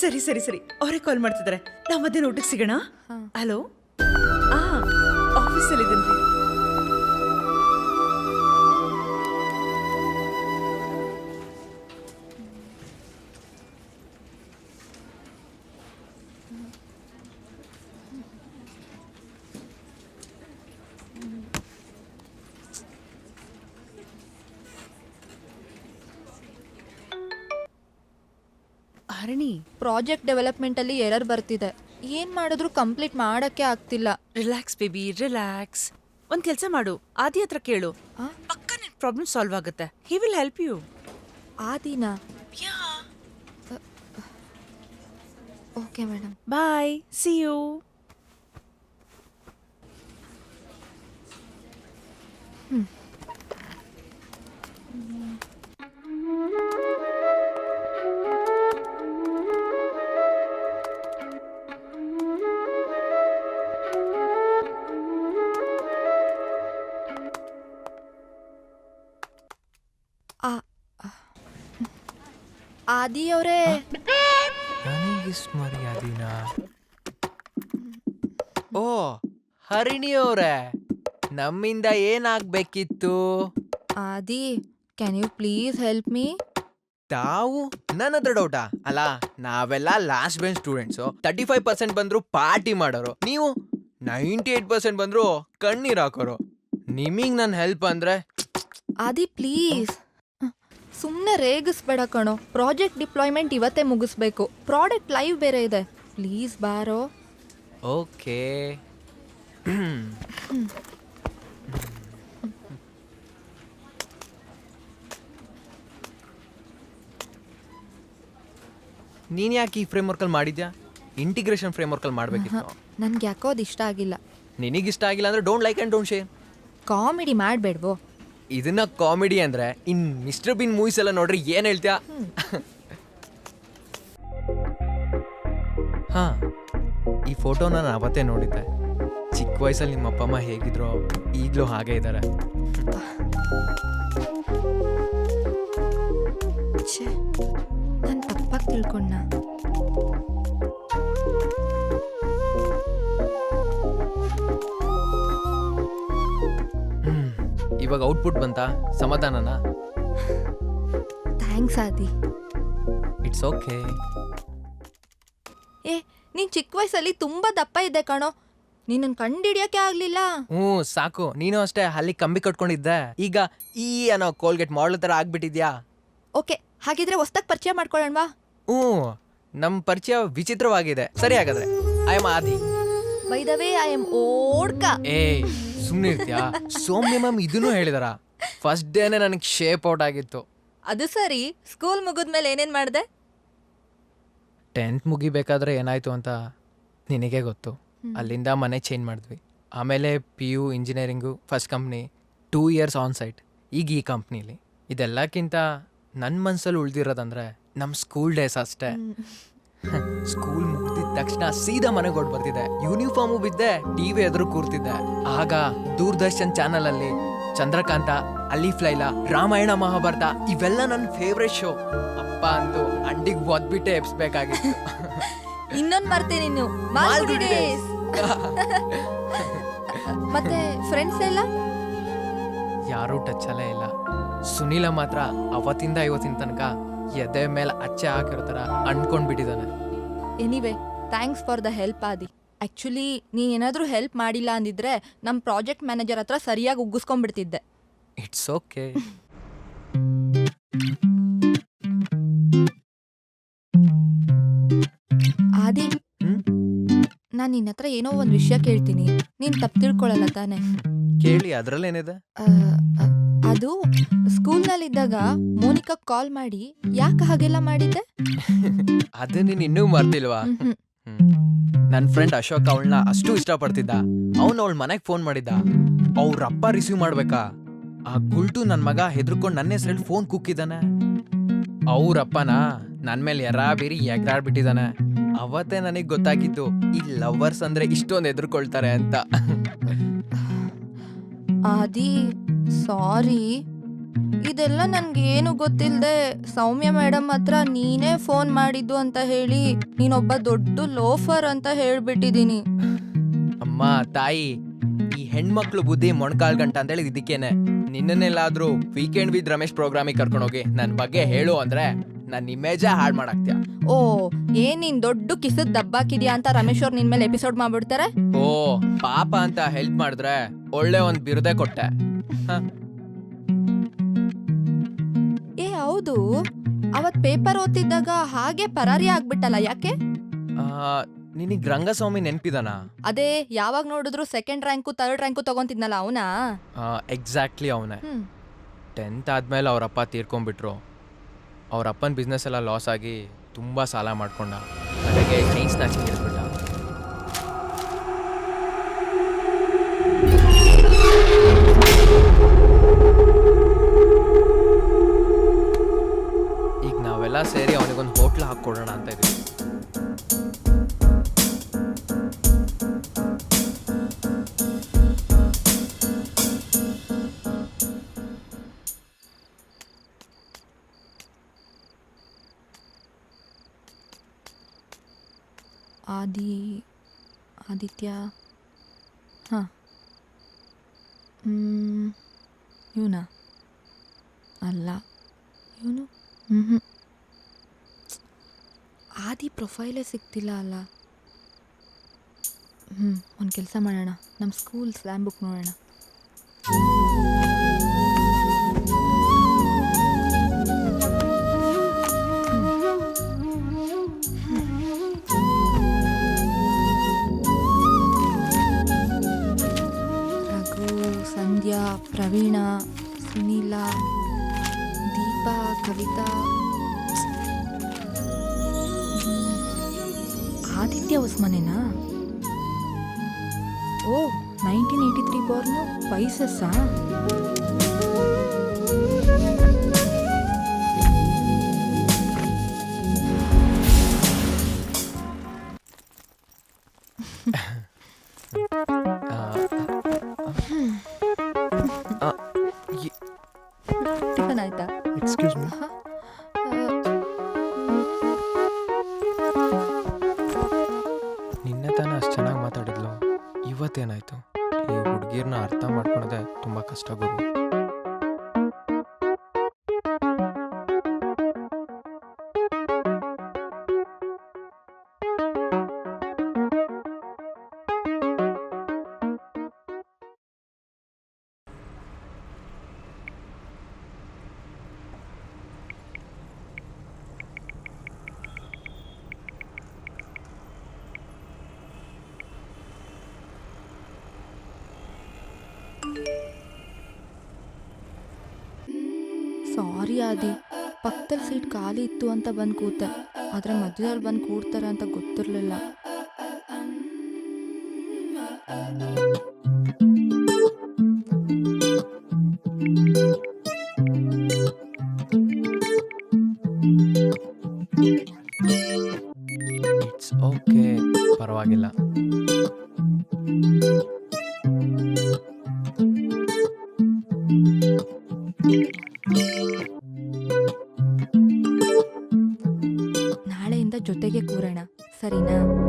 ಸರಿ ಸರಿ ಸರಿ. ಅವರೇ ಕಾಲ್ ಮಾಡ್ತಿದ್ದಾರೆ. ನಾವು ಮಧ್ಯಾಹ್ನ ಊಟಕ್ಕೆ ಸಿಗೋಣ? ಹಲೋ ಆಫೀಸಲ್ಲಿ ಇದ್ದೀನಿ. ಹರಣಿ ಪ್ರಾಜೆಕ್ಟ್ ಡೆವಲಪ್ಮೆಂಟ್ ಅಲ್ಲಿ ಎರರ್ ಬರ್ತಿದೆ. ಏನ್ ಮಾಡಿದ್ರು ಕಂಪ್ಲೀಟ್ ಮಾಡಕ್ಕೆ ಆಗ್ತಿಲ್ಲ. Relax baby relax. ಒಂದ್ ಕೆಲಸ ಮಾಡು ಆದಿ ಹತ್ರ ಕೇಳು. ಆ? ಪಕ್ಕ ನಿನ್ ಪ್ರಾಬ್ಲಮ್ ಸಾಲ್ವ್ ಆಗುತ್ತೆ. He will help you. ಆದಿನ? ದಿನ okay madam. Bye see you. Adi ಅವರೇ. ನನಗಿಷ್ಟು ಮರ್ಯಾದಿನ ಓ ಹರಿಣಿ ಅವರೇ. ನಮ್ಮಿಂದ ಏನಾಗ್ಬೇಕಿತ್ತು? Adi can you please help me ತಾವು ನನ್ನ ಹತ್ರ ಡೌಟಾ ಅಲ್ಲ ನಾವೆಲ್ಲ last bench students thirty five percent ಬಂದ್ರು ಪಾರ್ಟಿ ಮಾಡೋರು. ನೀವು ನೈಂಟಿ ಏಟ್ ಪರ್ಸೆಂಟ್ ಬಂದ್ರು ಕಣ್ಣೀರ್ ಹಾಕೋರು. ನಿಮಗ್ ನನ್ನ ಹೆಲ್ಪ್ ಅಂದ್ರೆ? ಆದಿ ಪ್ಲೀಸ್ ಸುಮ್ಮನೆ ರೇಗಿಸ್ಬೇಡ ಕಣೋ. ಪ್ರಾಜೆಕ್ಟ್ ಡಿಪ್ಲಾಯ್ಮೆಂಟ್ ಇವತ್ತೇ ಮುಗಿಸ್ಬೇಕು. ಪ್ರಾಡಕ್ಟ್ ಲೈವ್ ಬೇರೆ ಇದೆ. ಪ್ಲೀಸ್ ಬಾರೋ. ಓಕೆ ನೀನ್ ಯಾಕೆ ಈ ಫ್ರೇಮ್ ವರ್ಕಲ್ ಮಾಡಿದ್ಯಾ? ಇಂಟಿಗ್ರೇಷನ್ ಫ್ರೇಮ್ ವರ್ಕಲ್ಲಿ ಮಾಡ್ಬೇಕಿತ್ತು ನನ್ಗೆ ಯಾಕೋ ಅದು ಇಷ್ಟ ಆಗಿಲ್ಲ. ನಿನಗಿಷ್ಟ ಆಗಿಲ್ಲ ಅಂದ್ರೆ don't like and don't share comedy ಮಾಡಬೇಡ್ವೋ. ಇದನ್ನ ಕಾಮಿಡಿ ಅಂದ್ರೆ ಇನ್ ಮಿಸ್ಟರ್ ಬಿನ್ ಮೂವೀಸ್ ಎಲ್ಲ ನೋಡ್ರಿ ಏನ್ ಹೇಳ್ತ್ಯಾ? ಹಾ, ಈ ಫೋಟೋ ನಾನು ಅವತ್ತೇ ನೋಡಿದ್ದೆ. ಚಿಕ್ಕ ವಯಸ್ಸಲ್ಲಿ ನಿಮ್ಮ ಅಪ್ಪ ಅಮ್ಮ ಹೇಗಿದ್ರು ಈಗಲೂ ಹಾಗೆ ಇದ್ದಾರೆ ಛೇ, ನಾನು ತಪ್ಪಾಗಿ ತಿಳ್ಕೊಂಡ ಇವಾಗ ಔಟ್ಪುಟ್ ಬಂತಾ? ಸಮಾಧಾನನಾ? ಥ್ಯಾಂಕ್ಸ್ ಆದಿ. ಇಟ್ಸ್ ಓಕೆ ಏ ನೀನ್ ಚಿಕ್ಕ ವಯಸ್ಸಲ್ಲಿ ತುಂಬಾ ದಪ್ಪ ಇದ್ದೆ ಕಣೋ. ಕಂಡು ಕಂಡಿಡಿಯಕ್ಕೆ ಆಗ್ಲಿಲ್ಲ. ಹ್ಞೂ ಸಾಕು. ನೀನು ಅಷ್ಟೇ ಅಲ್ಲಿ ಕಂಬಿ ಕಟ್ಕೊಂಡಿದ್ದೆ. ಈಗ ಈ ಅನ್ನೋ ಕೋಲ್ಗೇಟ್ ಮಾಡಲ್ ಥರ ಆಗ್ಬಿಟ್ಟಿದ್ಯಾ? ಓಕೆ ಹಾಗಿದ್ರೆ ಹೊಸ್ದಾಗ್ ಪರಿಚಯ ಮಾಡ್ಕೊಳ್ಳೋಣವಾ? ಹ್ಞೂ ನಮ್ಮ ಪರಿಚಯ ವಿಚಿತ್ರವಾಗಿದೆ. ಸರಿ ಹಾಗಾದ್ರೆ I am Adi by the way I am ಓಡ್ಕ. ಏಯ್ ಸುಮ್ಮನೆ ಇರ್ತೀಯಾ? ಸೌಮ್ಯ ಮ್ಯಾಮ್ ಇದನ್ನು ಹೇಳಿದಾರ? ಫಸ್ಟ್ ಡೇನೆ ನನಗೆ ಶೇಪ್ ಔಟ್ ಆಗಿತ್ತು. ಅದು ಸರಿ. ಸ್ಕೂಲ್ ಮುಗಿದ್ಮೇಲೆ ಏನೇನ್ ಮಾಡ್ದೆ? ಟೆಂತ್ ಮುಗಿಬೇಕಾದ್ರೆ ಏನಾಯ್ತು ಅಂತ ನಿನಗೆ ಗೊತ್ತು. ಅಲ್ಲಿಂದ ಮನೆ ಚೇಂಜ್ ಮಾಡಿದ್ವಿ. ಆಮೇಲೆ P U engineering first company two years on site ಈಗ ಈ ಕಂಪ್ನಿಲಿ ಇದೆಲ್ಲಕ್ಕಿಂತ ನನ್ನ ಮನಸ್ಸಲ್ಲಿ ಉಳ್ದಿರೋದಂದ್ರೆ ನಮ್ಮ ಸ್ಕೂಲ್ ಡೇಸ್ ಅಷ್ಟೇ. ಸ್ಕೂಲ್ ಮುಗ್ದಿದ ತಕ್ಷಣ ಸೀದಾ ಮನೆಗೆ ಹೊಡ್ ಬರ್ತಿದ್ದೆ ಯೂನಿಫಾರ್ಮು ಬಿದ್ದೆ ಟಿವಿ ಎದುರು ಕೂರ್ತಿದ್ದೆ. ಆಗ ದೂರದರ್ಶನ್ ಚಾನಲ್ ಅಲ್ಲಿ ಚಂದ್ರಕಾಂತ ಅಲಿ ಲೈಲಾ ರಾಮಾಯಣ ಮಹಾಭಾರತ ಇವೆಲ್ಲ ನನ್ನ ಫೇವ್ರೆಟ್ ಶೋ ಅಪ್ಪ ಅಂತೂ ಅಂಡಿಗೆ ಒದ್ಬಿಟ್ಟೆ ಎಬ್ಸ್ಬೇಕಾಗಿತ್ತು. ಇನ್ನೊಂದ್ ಮರ್ತೆ ನೀನು ಮಾಲ್ಗುಡಿ. ಮತ್ತೆ ಫ್ರೆಂಡ್ಸ್ ಎಲ್ಲ? ಟಚ್ ಟಚ್ಚಲ್ಲೇ ಇಲ್ಲ. ಸುನೀಲ ಮಾತ್ರ ಅವತ್ತಿಂದ ಇವತ್ತಿನ ತನಕ ಎದೆ ಮೇಲೆ ಅಚ್ಚೆ ಹಾಕಿರೋ ಥರ ಅಂಡ್ಕೊಂಡ್ಬಿಟ್ಟಿದ್ದಾನೆ anyway thanks for the help Adi actually ನೀನ್ ಏನಾದರೂ ಹೆಲ್ಪ್ ಮಾಡಿಲ್ಲ ಅಂದಿದ್ರೆ ನಮ್ಮ ಪ್ರಾಜೆಕ್ಟ್ ಮ್ಯಾನೇಜರ್ ಹತ್ರ ಸರಿಯಾಗಿ ಉಗ್ಗಿಸ್ಕೊಂಡ್ಬಿಡ್ತಿದ್ದೆ. ಇಟ್ಸ್ ಓಕೆ ಆದಿ? ನಾನು ನಿನ್ನ ಹತ್ರ ಏನೋ ಒಂದು ವಿಷಯ ಕೇಳ್ತೀನಿ. ನೀನು ತಪ್ಪು ತಿಳ್ಕೊಳ್ಳಲ್ಲ ತಾನೆ. ಕೇಳಿ ಅದರಲ್ಲೇನಿದೆ? ಆ, ಆ, ಅದು ಸ್ಕೂಲ್ನಲ್ಲಿದ್ದಾಗ ಮೋನಿಕಾ ಕಾಲ್ ಮಾಡಿ ಯಾಕೆ ಹಾಗೆಲ್ಲ ಮಾಡಿದ್ದೆ? ಅದು ನೀನು ಇನ್ನೂ ಮರ್ತಿಲ್ವಾ ಮ್ಹ್ಮ್. ನನ್ನ ಫ್ರೆಂಡ್ ಅಶೋಕ್ ಅವಳನ್ನ ಅಷ್ಟು ಇಷ್ಟಪಡ್ತಿದ್ದ. ಅವನು ಅವಳ ಮನೆಗೆ ಫೋನ್ ಮಾಡಿದ್ದ. ಅವ್ರ ಅಪ್ಪ ರಿಸೀವ್ ಮಾಡ್ಬೇಕಾ? ಆ ಗುಲ್ಟು ನನ್ನ ಮಗ ಹೆದರ್ಕೊಂಡು ನನ್ನ ಹೆಸರಲ್ಲಿ ಫೋನ್ ಕುಕ್ಕಿದ್ದಾನೆ ಅವ್ರಪ್ಪನ ನನ್ನ ಮೇಲೆ ಎರಾ ಬೀರಿ ಎಗ್ರಾಡ್ಬಿಟ್ಟಿದ್ದಾನೆ. ಅವತ್ತೇ ನನಗೆ ಗೊತ್ತಾಗಿದ್ದು, ಈ ಲವರ್ಸ್ ಅಂದ್ರೆ ಇಷ್ಟೊಂದು ಹೆದ್ರಕೊಳ್ತಾರೆ ಅಂತ. ಆದಿ, ಸಾರಿ. ಅದೆಲ್ಲ ನನ್ಗೆ ಏನು ಗೊತ್ತಿಲ್ಲದೆ ಸೌಮ್ಯ ಮೇಡಮ್ ಹತ್ರ ನೀನೇ ಫೋನ್ ಮಾಡಿದ್ದು ಅಂತ ಹೇಳಿ ನೀನೊಬ್ಬ ದೊಡ್ಡ ಲೋಫರ್ ಅಂತ ಹೇಳ್ಬಿಟ್ಟಿದೀನಿ. ಅಮ್ಮ ತಾಯಿ ಈ ಹೆಣ್ಮಕ್ಳು ಬುದ್ಧಿ ಮೊಣಕಾಲ್ ಗಂಟ ಅಂತ ಹೇಳಿ ಇದಕ್ಕೇನೆ. ನಿನ್ನನ್ನೆಲ್ಲಾದ್ರೂ ವೀಕೆಂಡ್ ವಿತ್ ರಮೇಶ್ ಪ್ರೋಗ್ರಾಮಿಗೆ ಕರ್ಕೊಂಡೋಗಿ ನನ್ನ ಬಗ್ಗೆ ಹೇಳು ಅಂದ್ರೆ ನನ್ನ ಇಮೇಜೇ ಹಾಳು ಮಾಡಾಕ್ತೀಯ? ಓ ಏನ್ ನೀನ್ ದೊಡ್ಡ ಕಿಸದ್ ದಬ್ಬಾಕಿದ್ಯಾ ಅಂತ ರಮೇಶ್ ಅವ್ರು ನಿನ್ ಮೇಲೆ ಎಪಿಸೋಡ್ ಮಾಡ್ಬಿಡ್ತಾರೆ? ಓ ಪಾಪ ಅಂತ ಹೆಲ್ಪ್ ಮಾಡಿದ್ರೆ ಒಳ್ಳೆ ಒಂದ್ ಬಿರುದೆ ಕೊಟ್ಟೆ. ಹ, ಹೌದು. ಅವತ್ ಪೇಪರ್ ಓದ್ತಿದ್ದಾಗ ಹಾಗೆ ಪರಾರಿ ಆಗ್ಬಿಟ್ಟಲ್ಲ ಯಾಕೆ? ನಿನಗ್ ರಂಗಸ್ವಾಮಿ ನೆನ್ಪಿದಾನ? ಅದೇ ಯಾವಾಗ ನೋಡಿದ್ರು ಸೆಕೆಂಡ್ ರ್ಯಾಂಕು ಥರ್ಡ್ ರ್ಯಾಂಕು ತಗೊಂತಿದ್ನಲ್ಲ ಅವನಾ? ಎಕ್ಸಾಕ್ಟ್ಲಿ ಅವನೇ. ಹ್ಮ್. ಟೆಂತ್ ಆದ್ಮೇಲೆ ಅವರಪ್ಪ ತೀರ್ಕೊಂಡ್ಬಿಟ್ರು. ಅವ್ರ ಅಪ್ಪನ ಬಿಸ್ನೆಸ್ ಎಲ್ಲ ಲಾಸ್ ಆಗಿ ತುಂಬಾ ಸಾಲ ಮಾಡ್ಕೊಂಡ. ನನಗೆ ನಾವೆಲ್ಲ ಸೇರಿ ಅವನಿಗೊಂದು ಹೋಟ್ಲ್ ಹಾಕ್ಕೊಡೋಣ ಅಂತ ಇದ್ದೀವಿ ಆದಿ ಆದಿತ್ಯ? ಹಾಂ. ಇವನಾ? ಅಲ್ಲ. ಇವನು? ಹ್ಞೂ ಆದಿ ಪ್ರೊಫೈಲೇ ಸಿಗ್ತಿಲ್ಲ ಅಲ್ಲ. ಹ್ಞೂ ಒಂದು ಕೆಲಸ ಮಾಡೋಣ. ನಮ್ಮ ಸ್ಕೂಲ್ ಸ್ಲ್ಯಾಮ್ ಬುಕ್ ನೋಡೋಣ. ರಘು, ಸಂಧ್ಯಾ, ಪ್ರವೀಣ, ಸುನೀಲ, ದೀಪಾ, ಕವಿತಾ. ಆದಿತ್ಯ ಹೊಸ್ಮನೆನಾ ಓ ನೈನ್ಟೀನ್ ಏಯ್ಟಿ ತ್ರೀ ಬಾರ್ನು ವಯಸ್ಸಸ್ಸಾ ಇವತ್ತೇನಾಯ್ತು ಈ ಹುಡುಗಿರನ್ನ ಅರ್ಥ ಮಾಡ್ಕೊಳೋದೆ ತುಂಬಾ ಕಷ್ಟ ಗುರು. ಆದಿ. ಪಕ್ಕದಲ್ಲಿ ಸೀಟ್ ಖಾಲಿ ಇತ್ತು ಅಂತ ಬಂದು ಕೂತೆ. ಆದರೆ ಮಧ್ಯದಲ್ಲಿ ಬಂದು ಕೂಡ್ತಾರೆ ಅಂತ ಗೊತ್ತಿರಲಿಲ್ಲ. ಓಕೆ ಪರವಾಗಿಲ್ಲ. ಜೊತೆಗೆ ಕೂರೋಣ. ಸರಿನಾ?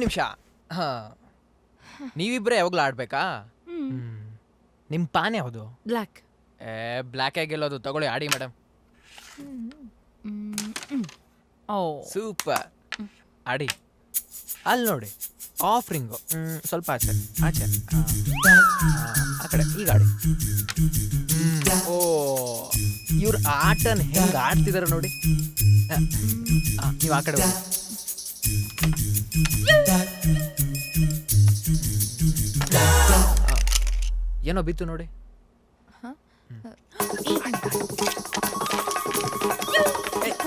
ಒಂದು ನಿಮಿಷ. ಹಾ. ನೀವಿಬ್ರೆ ಯಾವಾಗಲೂ ಆಡ್ಬೇಕಾ? ನಿಮ್ಮ ನಿಮ್ ಪಾನ್ ಯಾವುದು? ಬ್ಲ್ಯಾಕ್ ಏ ಬ್ಲ್ಯಾಕ್ ಆಗಿ ಗೆಲ್ಲೋದು ತಗೊಳ್ಳಿ ಆಡಿ ಮೇಡಮ್. ಓ ಸೂಪರ್. ಆಡಿ. ಅಲ್ಲಿ ನೋಡಿ ಆಫ್ ರಿಂಗು ಸ್ವಲ್ಪ ಆಚೆ ಆಚೆ. ಹಾ, ಆ ಕಡೆ ಈಗ ಆಡಿ. ಹ್ಮ್. ಓ ಇವ್ರ ಆಟನ ಹೆಂಗ್ ಆಡ್ತಿದಾರೆ ನೋಡಿ. ನೀವು ಆ ಕಡೆ ಹೋಗಿ. ಏನೋ ಬಿತ್ತು ನೋಡಿ.